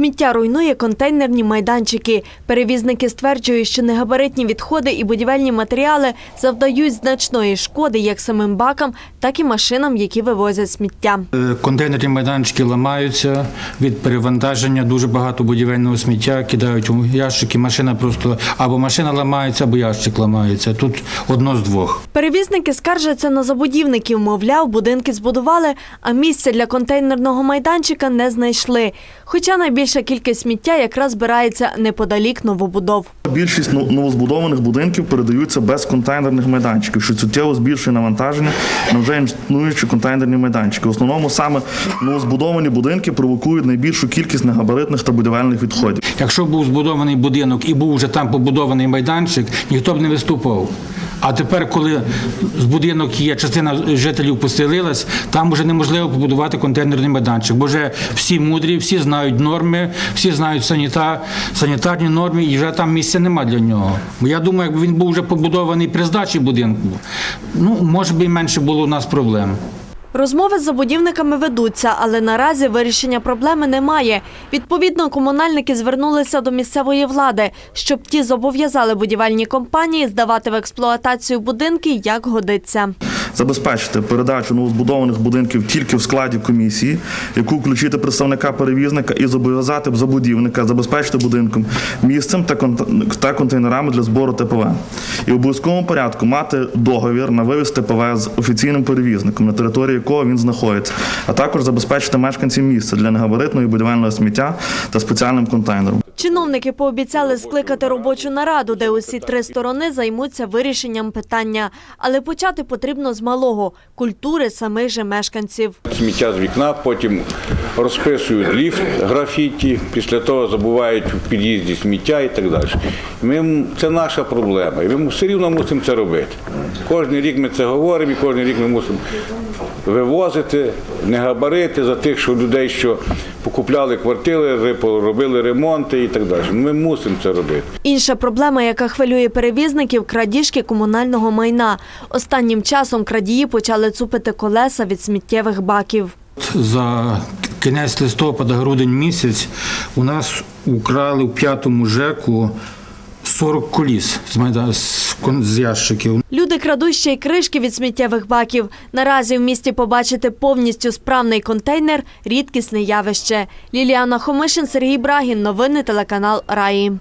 Сміття руйнує контейнерні майданчики. Перевізники стверджують, що негабаритні відходи і будівельні матеріали завдають значної шкоди як самим бакам, так і машинам, які вивозять сміття. Е, Контейнерні майданчики ламаються від перевантаження. Дуже багато будівельного сміття кидають у ящики. Машина просто або машина ламається, або ящик ламається. Тут одно з двох. Перевізники скаржаться на забудівників, мовляв, будинки збудували, а місця для контейнерного майданчика не знайшли. Хоча найбільша кількість сміття якраз збирається неподалік новобудов. Більшість новозбудованих будинків передаються без контейнерних майданчиків, що суттєво збільшує навантаження на вже існуючі контейнерні майданчики. В основному саме новозбудовані будинки провокують найбільшу кількість негабаритних та будівельних відходів. Якщо був збудований будинок і був вже там побудований майданчик, ніхто б не виступав. А тепер, коли з будинок є, частина жителів поселилась, там вже неможливо побудувати контейнерний майданчик. Бо вже всі мудрі, всі знають норми, всі знають саніта, санітарні норми, і вже там місця нема для нього. Бо я думаю, якби він був вже побудований при здачі будинку, ну може би і менше було у нас проблем. Розмови з забудівниками ведуться, але наразі вирішення проблеми немає. Відповідно, комунальники звернулися до місцевої влади, щоб ті зобов'язали будівельні компанії здавати в експлуатацію будинки, як годиться. Забезпечити передачу новозбудованих будинків тільки в складі комісії, яку включити представника перевізника і зобов'язати забудівника забезпечити будинком місцем та кон- та контейнерами для збору ТПВ. І в обов'язковому порядку мати договір на вивіз ТПВ з офіційним перевізником, на території якого він знаходиться, а також забезпечити мешканців місця для негабаритного і будівельного сміття та спеціальним контейнером. Чиновники пообіцяли скликати робочу нараду, де усі три сторони займуться вирішенням питання. Але почати потрібно з малого – культури самих же мешканців. Сміття з вікна, потім розписують ліфт графіті, після того забувають у під'їзді сміття і так далі. Ми, це наша проблема, і ми все рівно мусимо це робити. Кожен рік ми це говоримо, і кожен рік ми мусимо вивозити, не габарити за тих, що людей, що покупляли квартири, ри- робили ремонти і так далі. Ми мусимо це робити. Інша проблема, яка хвилює перевізників – крадіжки комунального майна. Останнім часом крадії почали цупити колеса від сміттєвих баків. За кінець листопада, грудень місяць у нас украли в п'ятому ЖЕКу 40 коліс з, майда... з, ящиків. Люди крадуть ще й кришки від сміттєвих баків. Наразі в місті побачити повністю справний контейнер – рідкісне явище. Ліліана Хомишин, Сергій Брагін. Новини телеканал Раї.